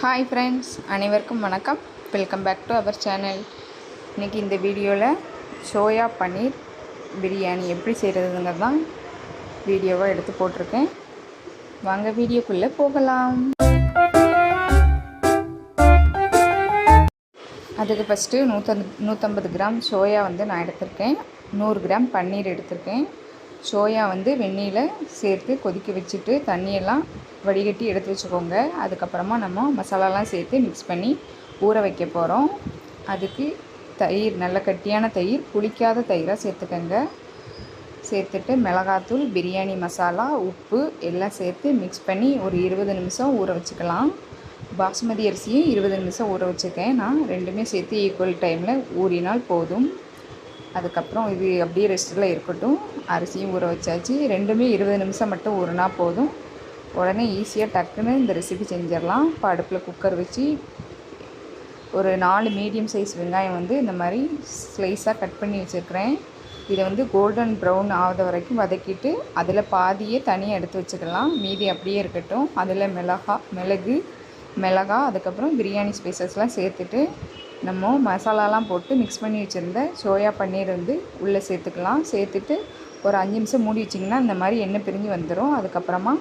Hi friends அனைவருக்கும் வணக்கம். Welcome back to our channel இன்றைக்கி இந்த வீடியோவில் சோயா பன்னீர் பிரியாணி எப்படி செய்கிறதுங்கிறது தான் வீடியோவாக எடுத்து போட்டிருக்கேன். வாங்க வீடியோக்குள்ளே போகலாம். அதுக்கு ஃபஸ்ட்டு நூற்றம்பது நூற்றம்பது கிராம் சோயா வந்து நான் எடுத்திருக்கேன். நூறு கிராம் பன்னீர் எடுத்திருக்கேன். சோயா வந்து வெந்நீரில் சேர்த்து கொதிக்க வச்சுட்டு தண்ணியெல்லாம் வடிகட்டி எடுத்து வச்சுக்கோங்க. அதுக்கப்புறமா நம்ம மசாலாலாம் சேர்த்து மிக்ஸ் பண்ணி ஊற வைக்க போகிறோம் அதுக்கு தயிர் நல்ல கட்டியான தயிர் புளிக்காத தயிராக சேர்த்துக்கோங்க. சேர்த்துட்டு மிளகாத்தூள் பிரியாணி மசாலா உப்பு எல்லாம் சேர்த்து மிக்ஸ் பண்ணி ஒரு இருபது நிமிஷம் ஊற வச்சுக்கலாம். பாஸ்மதி அரிசியும் இருபது நிமிஷம் ஊற வச்சுருக்கேன். நான் ரெண்டுமே சேர்த்து ஈக்குவல் டைமில் ஊறினால் போதும். அதுக்கப்புறம் இது அப்படியே ரெஸ்ட்டில் இருக்கட்டும். அரிசியும் ஊற வச்சாச்சு. ரெண்டுமே இருபது நிமிஷம் மட்டும் ஊறினா போதும். உடனே ஈஸியாக டக்குன்னு இந்த ரெசிபி செஞ்சிடலாம். இப்போ அடுப்பில் குக்கர் வச்சு ஒரு நாலு மீடியம் சைஸ் வெங்காயம் வந்து இந்த மாதிரி ஸ்லைஸாக கட் பண்ணி வச்சுருக்கிறேன். இதை வந்து கோல்டன் ப்ரௌன் ஆகிற வரைக்கும் வதக்கிட்டு அதில் பாதியே தனியாக எடுத்து வச்சுக்கலாம். மீதி அப்படியே இருக்கட்டும். அதில் மிளகா மிளகு மிளகா அதுக்கப்புறம் பிரியாணி ஸ்பைசஸ்லாம் சேர்த்துட்டு நம்ம மசாலாலாம் போட்டு மிக்ஸ் பண்ணி வச்சுருந்த சோயா பன்னீர் வந்து உள்ளே சேர்த்துக்கலாம். சேர்த்துட்டு ஒரு அஞ்சு நிமிஷம் மூடி வச்சிங்கன்னா இந்த மாதிரி எண்ணெய் பிரிஞ்சு வந்துடும் அதுக்கப்புறமா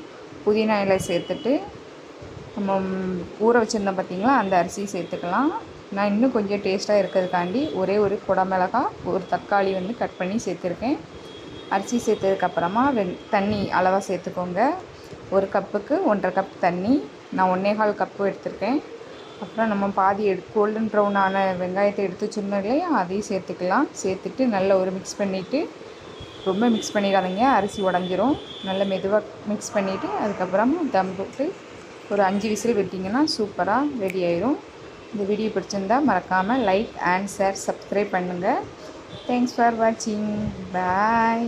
புதினா இலை சேர்த்துட்டு நம்ம ஊற வச்சுருந்தோம் பார்த்திங்களா அந்த அரிசி சேர்த்துக்கலாம். நான் இன்னும் கொஞ்சம் டேஸ்ட்டாக இருக்கிறதுக்காண்டி ஒரே ஒரு குடமிளகா ஒரு தக்காளி வந்து கட் பண்ணி சேர்த்துருக்கேன். அரிசி சேர்த்ததுக்கப்புறமா வெண் தண்ணி அளவாக சேர்த்துக்கோங்க. ஒரு கப்புக்கு ஒன்றரை கப் தண்ணி. நான் ஒன்றே கால் கப்பு எடுத்திருக்கேன். அப்புறம் நம்ம பாதி எடு கோல்டன் ப்ரௌனான வெங்காயத்தை எடுத்து வச்சுருந்தோம் இல்லையா? அதையும் சேர்த்துக்கலாம். சேர்த்துட்டு நல்லா ஒரு மிக்ஸ் பண்ணிவிட்டு ரொம்ப மிக்ஸ் பண்ணிடாதீங்க. அரிசி உடஞ்சிரும். நல்லா மெதுவாக மிக்ஸ் பண்ணிவிட்டு அதுக்கப்புறம் தம் போட்டு ஒரு அஞ்சு விசில் விட்டிங்கன்னா சூப்பராக ரெடி ஆயிரும். இந்த வீடியோ பிடிச்சிருந்தா மறக்காமல் லைக் அண்ட் ஷேர் சப்ஸ்கிரைப் பண்ணுங்கள் தேங்க்ஸ் ஃபார் வாட்சிங் பாய்